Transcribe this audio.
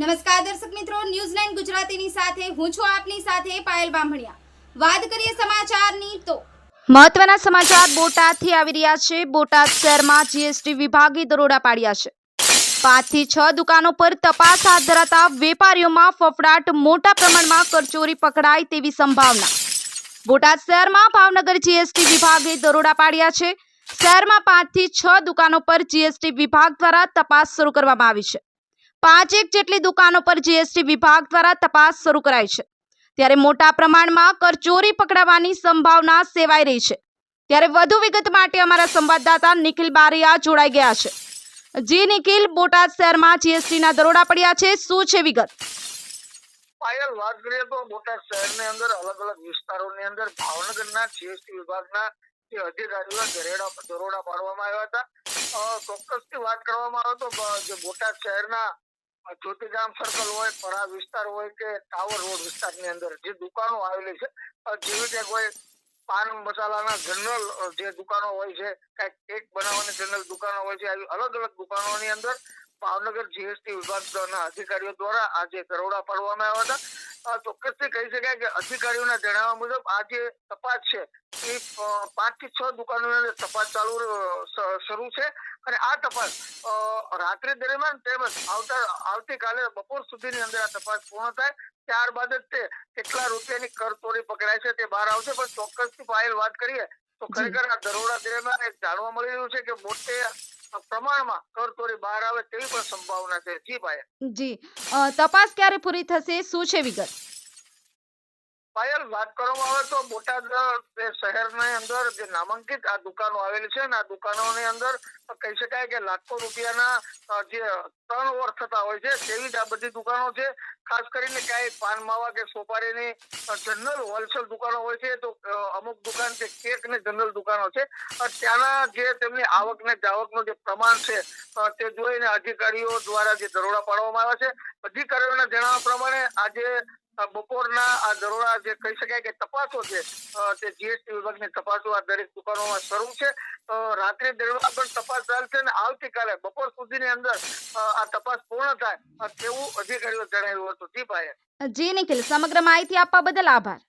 નમસ્કાર દર્શક મિત્રો ન્યૂઝલેન્ડ ગુજરાતીની સાથે, હું છું આપની સાથે પાયલ બામણિયા. વાત કરીએ સમાચારની તો મહત્વના સમાચાર બોટાદથી આવી રહ્યા છે. બોટાદ શહેરમાં જીએસટી વિભાગે દરોડા પાડ્યા છે. પાંચથી છ દુકાનો પર તપાસ હાથ ધરાતા વેપારીઓમાં ફફડાટ, મોટા પ્રમાણમાં કરચોરી પકડાય તેવી સંભાવના. બોટાદ શહેરમાં ભાવનગર જીએસટી વિભાગે દરોડા પાડ્યા છે. શહેરમાં પાંચથી છ દુકાનો પર જીએસટી વિભાગ દ્વારા તપાસ શરૂ કરવામાં આવી છે. પાંચેક જેટલી દુકાનો પર જીએસટી વિભાગ દ્વારા તપાસ શરૂ કરાઈ છે. ત્યારે મોટા પ્રમાણમાં કરચોરી પકડાવાની સંભાવના સેવાઈ રહી છે. ત્યારે વધુ વિગત માટે અમારા સંવાદદાતા નિખિલ બારિયા જોડાઈ ગયા છે. જી નિખિલ, બોટાદ શહેરમાં જીએસટીના દરોડા પડ્યા છે. શું છે વિગત? પાયલ વાત કરીએ તો બોટાદ શહેરની અંદર અલગ અલગ વિસ્તારોની અંદર ભાવનગરના જીએસટી વિભાગના જે અધિકારીઓ દરેડા દરોડા પાડવામાં આવ્યા હતા. ચોક્કસથી વાત કરવામાં આવે તો જે બોટાદ શહેરના જ્યોતિગામ સર્કલ હોય પરા વિસ્તાર હોય કે ટાવર રોડ વિસ્તારની અંદર જે દુકાનો આવેલી છે જેવી કે કોઈ પાન મસાલાના જનરલ જે દુકાનો હોય છે, કંઈક કેક બનાવવાની જનરલ દુકાનો હોય છે, આવી અલગ અલગ દુકાનોની અંદર ભાવનગર જીએસટી વિભાગના અધિકારીઓ દ્વારા આજે દરોડા પાડવામાં આવ્યા હતા. ચોક્કસથી કહી શકાય કે અધિકારીઓના જણાવ્યા મુજબ આ જે તપાસ છે, એ પાંચથી છ દુકાનોની અંદર તપાસ ચાલુ શરૂ છે. અને આ તપાસ રાત્રિ દરમિયાન તેમજ આવતા આવતીકાલે બપોર સુધીની અંદર આ તપાસ પૂર્ણ થાય. ત્યારબાદ જ તે કેટલા રૂપિયાની કરચોરી પકડાય છે તે બહાર આવશે. પણ ચોક્કસથી પાયલ વાત કરીએ તો ખરેખર આ દરોડા દરમિયાન એક જાણવા મળી રહ્યું છે કે મોટે પ્રમાણમાં કરચોરી બહાર આવે તેવી પણ સંભાવના છે. જી ભાઈ. જી. તપાસ ક્યારે પૂરી થશે? શું છે વિગત? પાયલ વાત કરવામાં આવે તો બોટાદ શહેરની અંદર જે નામાંકિત આ દુકાનો આવેલી છે ને આ દુકાનોની અંદર કહી શકાય કે લાખો રૂપિયાના જે ત્રણ વર્ષ થતા હોય છે, તેવી જ આ બધી દુકાનો છે. ખાસ કરીને ક્યાંય પાન માવા કે સોપારીની જનરલ હોલસેલ દુકાનો હોય છે તો અમુક દુકાન છે કેક ને જનરલ દુકાનો છે. ત્યાંના જે તેમની આવક ને જાવકનું જે પ્રમાણ છે તે જોઈને અધિકારીઓ દ્વારા જે દરોડા પાડવામાં આવ્યા છે. અધિકારીઓના જણાવ્યા પ્રમાણે આજે બપોરના આ દરોડા જે કહી શકાય કે તપાસો છે તે જીએસટી વિભાગની તપાસો આ દરેક દુકાનોમાં શરૂ છે. રાત્રિ દરમિયાન પણ તપાસ ચાલશે અને આવતીકાલે બપોર સુધીની અંદર આ તપાસ પૂર્ણ થાય તેવું અધિકારીઓ જણાવ્યું હતું. જી ભાઈ જી નિખિલ, સમગ્ર માહિતી આપવા બદલ આભાર.